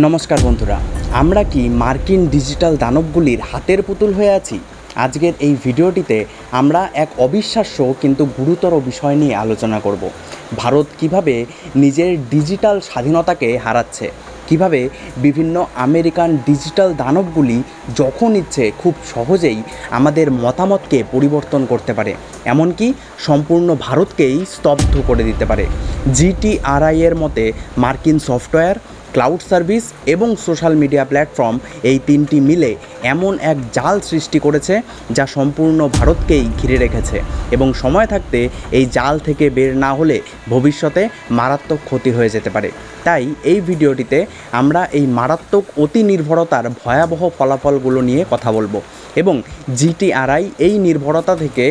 নমস্কার বন্ধুরা, আমরা কি মার্কিন ডিজিটাল দানবগুলির হাতের পুতুল হয়ে আছি? আজকের এই ভিডিওটিতে আমরা এক অবিশ্বাস্য কিন্তু গুরুতর বিষয় নিয়ে আলোচনা করব। ভারত কীভাবে নিজের ডিজিটাল স্বাধীনতাকে হারাচ্ছে? কীভাবে বিভিন্ন আমেরিকান ডিজিটাল দানবগুলি যখন ইচ্ছে খুব সহজেই আমাদের মতামতকে পরিবর্তন করতে পারে, এমনকি সম্পূর্ণ ভারতকেই স্তব্ধ করে দিতে পারে? জিটিআরআই এর মতে, মার্কিন সফটওয়্যার ক্লাউড সার্ভিস এবং সোশ্যাল মিডিয়া প্ল্যাটফর্ম এই তিনটি মিলে এমন এক জাল সৃষ্টি করেছে যা সম্পূর্ণ ভারতকেই ঘিরে রেখেছে এবং সময় থাকতে এই জাল থেকে বের না হলে ভবিষ্যতে মারাত্মক ক্ষতি হয়ে যেতে পারে। তাই এই ভিডিওটিতে আমরা এই মারাত্মক অতি নির্ভরতার ভয়াবহ ফলাফলগুলো নিয়ে কথা বলব এবং জিটিআরআই এই নির্ভরতা থেকে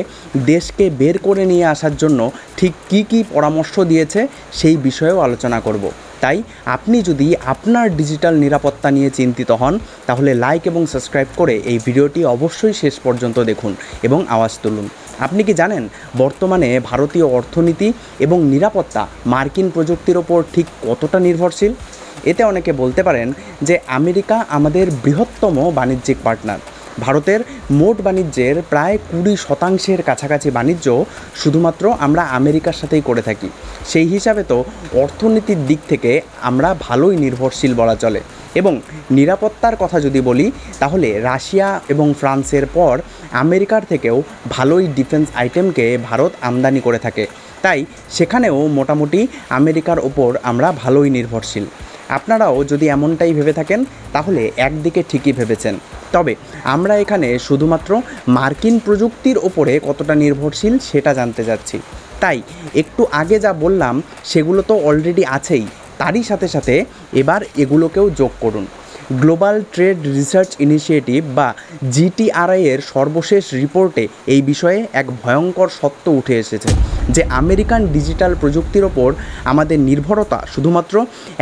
দেশকে বের করে নিয়ে আসার জন্য ঠিক কী কী পরামর্শ দিয়েছে সেই বিষয়েও আলোচনা করব। তাই আপনি যদি আপনার ডিজিটাল নিরাপত্তা নিয়ে চিন্তিত হন, তাহলে লাইক এবং সাবস্ক্রাইব করে এই ভিডিওটি অবশ্যই শেষ পর্যন্ত দেখুন এবং আওয়াজ তুলুন। আপনি কি জানেন, বর্তমানে ভারতীয় অর্থনীতি এবং নিরাপত্তা মার্কিন প্রযুক্তির ওপর ঠিক কতটা নির্ভরশীল? এতে অনেকে বলতে পারেন যে আমেরিকা আমাদের বৃহত্তম বাণিজ্যিক পার্টনার ভারতের মোট বাণিজ্যের প্রায় কুড়ি শতাংশের কাছাকাছি বাণিজ্য শুধুমাত্র আমরা আমেরিকার সাথেই করে থাকি। সেই হিসাবে তো অর্থনীতির দিক থেকে আমরা ভালোই নির্ভরশীল বলা চলে। এবং নিরাপত্তার কথা যদি বলি, তাহলে রাশিয়া এবং ফ্রান্সের পর আমেরিকার থেকেও ভালোই ডিফেন্স আইটেমকে ভারত আমদানি করে থাকে। তাই সেখানেও মোটামুটি আমেরিকার ওপর আমরা ভালোই নির্ভরশীল। আপনারাও যদি এমনটাই ভেবে থাকেন, তাহলে একদিকে ঠিকই ভেবেছেন। তবে আমরা এখানে শুধুমাত্র মার্কিন প্রযুক্তির ওপরে কতটা নির্ভরশীল সেটা জানতে যাচ্ছি। তাই একটু আগে যা বললাম, সেগুলো তো অলরেডি আছেই। তারই সাথে সাথে এবার এগুলোকেও যোগ করুন। গ্লোবাল ট্রেড রিসার্চ ইনিশিয়েটিভ বা জিটিআরআই এর সর্বশেষ রিপোর্টে এই বিষয়ে এক ভয়ঙ্কর সত্য উঠে এসেছে। যে আমেরিকান ডিজিটাল প্রযুক্তির ওপর আমাদের নির্ভরতা শুধুমাত্র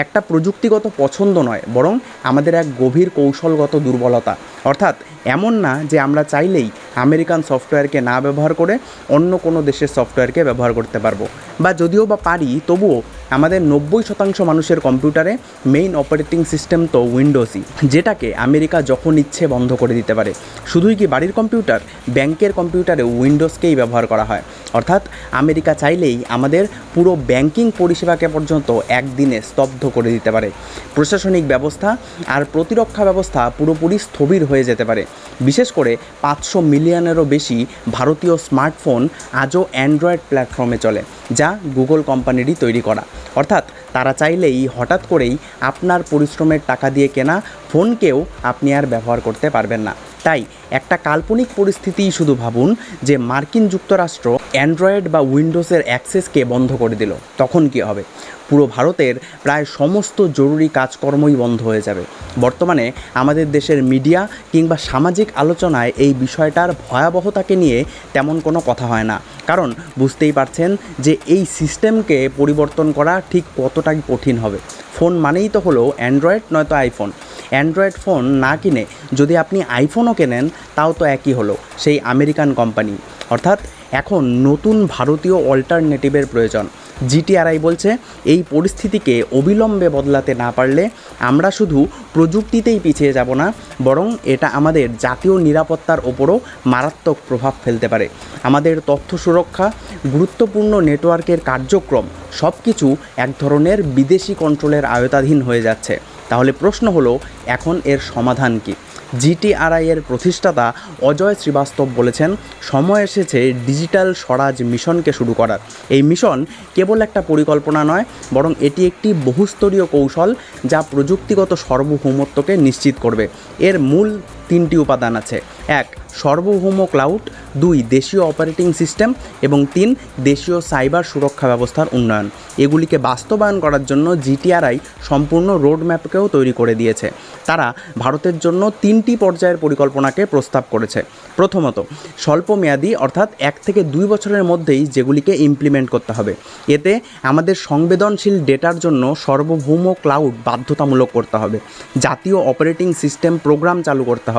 একটা প্রযুক্তিগত পছন্দ নয়, বরং আমাদের এক গভীর কৌশলগত দুর্বলতা। অর্থাৎ এমন না যে আমরা চাইলেই আমেরিকান সফটওয়্যারকে না ব্যবহার করে অন্য কোনো দেশের সফটওয়্যারকে ব্যবহার করতে পারব। বা যদিও বা পারি, তবুও আমাদের নব্বই শতাংশ মানুষের কম্পিউটারে মেইন অপারেটিং সিস্টেম তো উইন্ডোজই, যেটাকে আমেরিকা যখন ইচ্ছে বন্ধ করে দিতে পারে। শুধুই কি বাড়ির কম্পিউটার, ব্যাংকের কম্পিউটারে উইন্ডোজকেই ব্যবহার করা হয়। অর্থাৎ আমেরিকা চাইলেই আমাদের পুরো ব্যাংকিং পরিষেবাকে পর্যন্ত একদিনে স্তব্ধ করে দিতে পারে। প্রশাসনিক ব্যবস্থা আর প্রতিরক্ষা ব্যবস্থা পুরোপুরি স্থবির হয়ে যেতে পারে। বিশেষ করে পাঁচশো মিলিয়নেরও বেশি ভারতীয় স্মার্টফোন আজও অ্যান্ড্রয়েড প্ল্যাটফর্মে চলে, যা গুগল কোম্পানিরই তৈরি করা। অর্থাৎ তারা চাইলেই হঠাৎ করেই আপনার পরিশ্রমের টাকা দিয়ে কেনা ফোনকেও আপনি আর ব্যবহার করতে পারবেন না। তাই একটা কাল্পনিক পরিস্থিতিই শুধু ভাবুন যে মার্কিন যুক্তরাষ্ট্র অ্যান্ড্রয়েড বা উইন্ডোজের অ্যাক্সেসকে বন্ধ করে দিল। তখন কি হবে? পুরো ভারতের প্রায় সমস্ত জরুরি কাজকর্মই বন্ধ হয়ে যাবে। বর্তমানে আমাদের দেশের মিডিয়া কিংবা সামাজিক আলোচনায় এই বিষয়টার ভয়াবহতাকে নিয়ে তেমন কোনো কথা হয় না। কারণ বুঝতেই পারছেন যে এই সিস্টেমকে পরিবর্তন করা ঠিক কতটাই কঠিন হবে। ফোন মানেই তো হলো অ্যান্ড্রয়েড নয়তো আইফোন। অ্যান্ড্রয়েড ফোন না কিনে যদি আপনি আইফোনও কেনেন, তাও তো একই হলো, সেই আমেরিকান কোম্পানি। অর্থাৎ এখন নতুন ভারতীয় অল্টারনেটিভের প্রয়োজন। জিটিআরআই বলছে, এই পরিস্থিতিকে অবিলম্বে বদলাতে না পারলে আমরা শুধু প্রযুক্তিতেই পিছিয়ে যাব না, বরং এটা আমাদের জাতীয় নিরাপত্তার ওপরও মারাত্মক প্রভাব ফেলতে পারে। আমাদের তথ্য সুরক্ষা, গুরুত্বপূর্ণ নেটওয়ার্কের কার্যক্রম সব কিছু এক ধরনের বিদেশি কন্ট্রোলের আয়তাধীন হয়ে যাচ্ছে। তাহলে প্রশ্ন হলো, এখন এর সমাধান কী? জিটিআরআই এর প্রতিষ্ঠাতা অজয় শ্রীবাস্তব বলেছেন, সময় এসেছে ডিজিটাল স্বরাজ মিশনকে শুরু করার। এই মিশন কেবল একটা পরিকল্পনা নয়, বরং এটি একটি বহুস্তরীয় কৌশল যা প্রযুক্তিগত সর্বভৌমত্বকে নিশ্চিত করবে। এর মূল তিনটি উপাদান আছে। এক, সার্বভৌম ক্লাউড, দুই, দেশীয় অপারেটিং সিস্টেম, এবং তিন, দেশীয় সাইবার সুরক্ষা ব্যবস্থার উন্নয়ন। এগুলিকে বাস্তবায়ন করার জন্য জিটিআরআই সম্পূর্ণ রোডম্যাপকেও তৈরি করে দিয়েছে। তারা ভারতের জন্য তিনটি পর্যায়ের পরিকল্পনাকে প্রস্তাব করেছে। প্রথমত, স্বল্পমেয়াদী, অর্থাৎ এক থেকে দুই বছরের মধ্যেই যেগুলিকে ইমপ্লিমেন্ট করতে হবে। এতে আমাদের সংবেদনশীল ডেটার জন্য সার্বভৌম ক্লাউড বাধ্যতামূলক করতে হবে। জাতীয় অপারেটিং সিস্টেম প্রোগ্রাম চালু করতে হবে।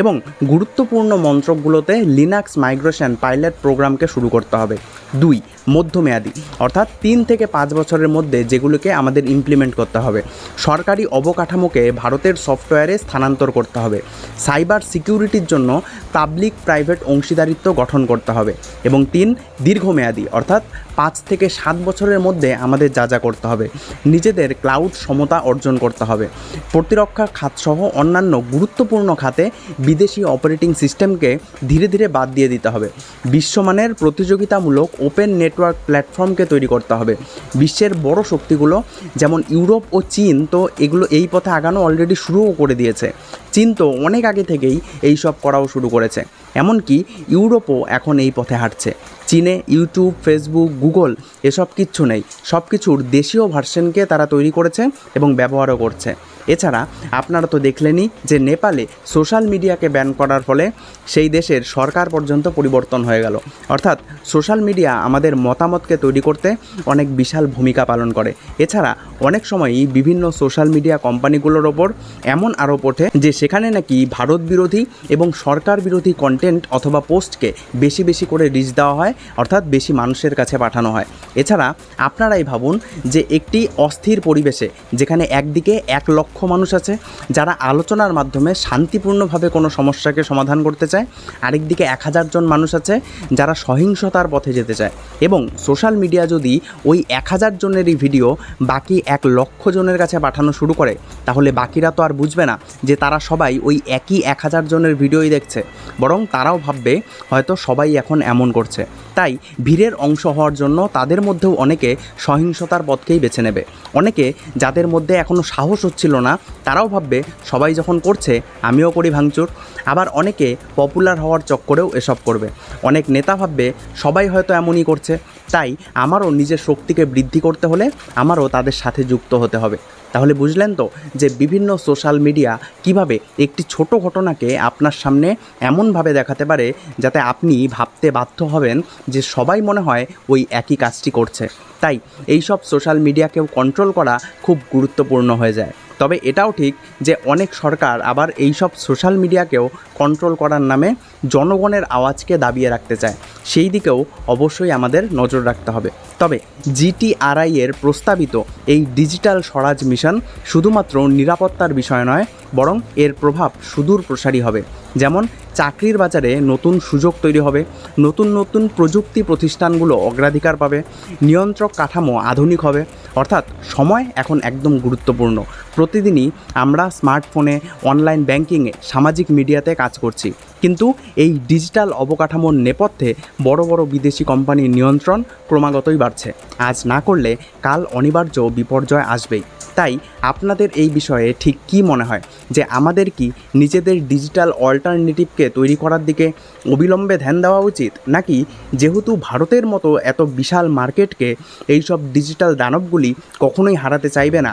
এবং গুরুত্বপূর্ণ মন্ত্রকগুলোতে লিনাক্স মাইগ্রেশন পাইলট প্রোগ্রামকে শুরু করতে হবে। দুই মধ্যমেয়াদী, অর্থাৎ তিন থেকে পাঁচ বছরের মধ্যে যেগুলোকে আমাদের ইমপ্লিমেন্ট করতে হবে। সরকারি অবকাঠামোকে ভারতের সফটওয়্যারে স্থানান্তর করতে হবে। সাইবার সিকিউরিটির জন্য পাবলিক প্রাইভেট অংশীদারিত্ব গঠন করতে হবে। এবং তিন, দীর্ঘমেয়াদী, অর্থাৎ পাঁচ থেকে সাত বছরের মধ্যে আমাদের যা যা করতে হবে। নিজেদের ক্লাউড সমতা অর্জন করতে হবে। প্রতিরক্ষা খাতসহ অন্যান্য গুরুত্বপূর্ণ খাতে বিদেশি অপারেটিং সিস্টেমকে ধীরে ধীরে বাদ দিয়ে দিতে হবে। বিশ্বমানের প্রতিযোগিতামূলক ওপেন নেটওয়ার্ক প্ল্যাটফর্মকে তৈরি করতে হবে। বিশ্বের বড় শক্তিগুলো যেমন ইউরোপ ও চীন, তো এগুলো এই পথে আগানো অলরেডি শুরুও করে দিয়েছে। চীন তো অনেক আগে থেকেই এই সব করাও শুরু করেছে। এমনকি ইউরোপও এখন এই পথে হাঁটছে। চীনে ইউটিউব, ফেসবুক, গুগল এসব কিচ্ছু নেই। সব কিছুর দেশীয় ভার্সনকে তারা তৈরি করেছে এবং ব্যবহারও করছে। এছাড়া আপনারা তো দেখলেনই যে নেপালে সোশ্যাল মিডিয়াকে ব্যান করার ফলে সেই দেশের সরকার পর্যন্ত পরিবর্তন হয়ে গেল। অর্থাৎ সোশ্যাল মিডিয়া আমাদের মতামতকে তৈরি করতে অনেক বিশাল ভূমিকা পালন করে। এছাড়া অনেক সময়ই বিভিন্ন সোশ্যাল মিডিয়া কোম্পানিগুলোর ওপর এমন আরোপ ওঠে যে সেখানে নাকি ভারত বিরোধী এবং সরকার বিরোধী কন্টেন্ট অথবা পোস্টকে বেশি বেশি করে রিচ দেওয়া হয়, অর্থাৎ বেশি মানুষের কাছে পাঠানো হয়। এছাড়া আপনারাই ভাবুন যে একটি অস্থির পরিবেশে, যেখানে একদিকে এক লক্ষ মানুষ আছে, যারা আলোচনার মাধ্যমে শান্তিপূর্ণভাবে কোনো সমস্যাকে সমাধান করতে চায়, আরেকদিকে এক হাজার জন মানুষ আছে, যারা সহিংসতার পথে যেতে চায়। এবং সোশ্যাল মিডিয়া যদি ওই এক হাজার জনেরই ভিডিও বাকি এক লক্ষ জনের কাছে পাঠানো শুরু করে, তাহলে বাকিরা তো আর বুঝবে না যে তারা সবাই ওই একই এক হাজার জনের ভিডিওই দেখছে। বরং তারাও ভাববে, হয়তো সবাই এখন এমন করছে। তাই ভিড়ের অংশ হওয়ার জন্য তাদের মধ্যেও অনেকে সহিংসতার পথকেই বেছে নেবে। অনেকে যাদের মধ্যে এখনও সাহস হচ্ছিল না, তারাও ভাববে, সবাই যখন করছে, আমিও করি ভাঙচুর। আবার অনেকে পপুলার হওয়ার চক্করেও এসব করবে। অনেক নেতা ভাববে, সবাই হয়তো এমনই করছে। তাই আমারও নিজের শক্তিকে বৃদ্ধি করতে হলে আমারও তাদের সাথে যুক্ত হতে হবে। তাহলে বুঝলেন তো যে বিভিন্ন সোশ্যাল মিডিয়া কীভাবে একটি ছোট ঘটনাকে আপনার সামনে এমনভাবে দেখাতে পারে যাতে আপনি ভাবতে বাধ্য হবেন যে সবাই মনে হয় ওই একই কাজটি করছে। তাই এই সব সোশ্যাল মিডিয়াকেও কন্ট্রোল করা খুব গুরুত্বপূর্ণ হয়ে যায়। তবে এটাও ঠিক যে অনেক সরকার আবার এই সব সোশ্যাল মিডিয়াকেও কন্ট্রোল করার নামে জনগণের আওয়াজকে দাবিয়ে রাখতে চায়। সেই দিকেও অবশ্যই আমাদের নজর রাখতে হবে। তবে জিটিআরআই এর প্রস্তাবিত এই ডিজিটাল স্বরাজ মিশন শুধুমাত্র নিরাপত্তার বিষয় নয়, বরং এর প্রভাব সুদূর প্রসারী হবে। যেমন, চাকরির বাজারে নতুন সুযোগ তৈরি হবে, নতুন নতুন প্রযুক্তি প্রতিষ্ঠানগুলো অগ্রাধিকার পাবে, নিয়ন্ত্রক কাঠামো আধুনিক হবে। অর্থাৎ সময় এখন একদম গুরুত্বপূর্ণ। প্রতিদিনই আমরা স্মার্টফোনে, অনলাইন ব্যাংকিংয়ে, সামাজিক মিডিয়াতে কাজ করছি। কিন্তু এই ডিজিটাল অবকাঠামোর নেপথ্যে বড় বড় বিদেশি কোম্পানির নিয়ন্ত্রণ ক্রমাগতই বাড়ছে। আজ না করলে কাল অনিবার্য বিপর্যয় আসবেই। তাই আপনাদের এই বিষয়ে ঠিক কি মনে হয়? যে আমাদের কি নিজেদের ডিজিটাল অল্টারনেটিভকে তৈরি করার দিকে অবিলম্বে ধ্যান দেওয়া উচিত? নাকি যেহেতু ভারতের মতো এত বিশাল মার্কেটকে এইসব ডিজিটাল দানবগুলি কখনোই হারাতে চাইবে না?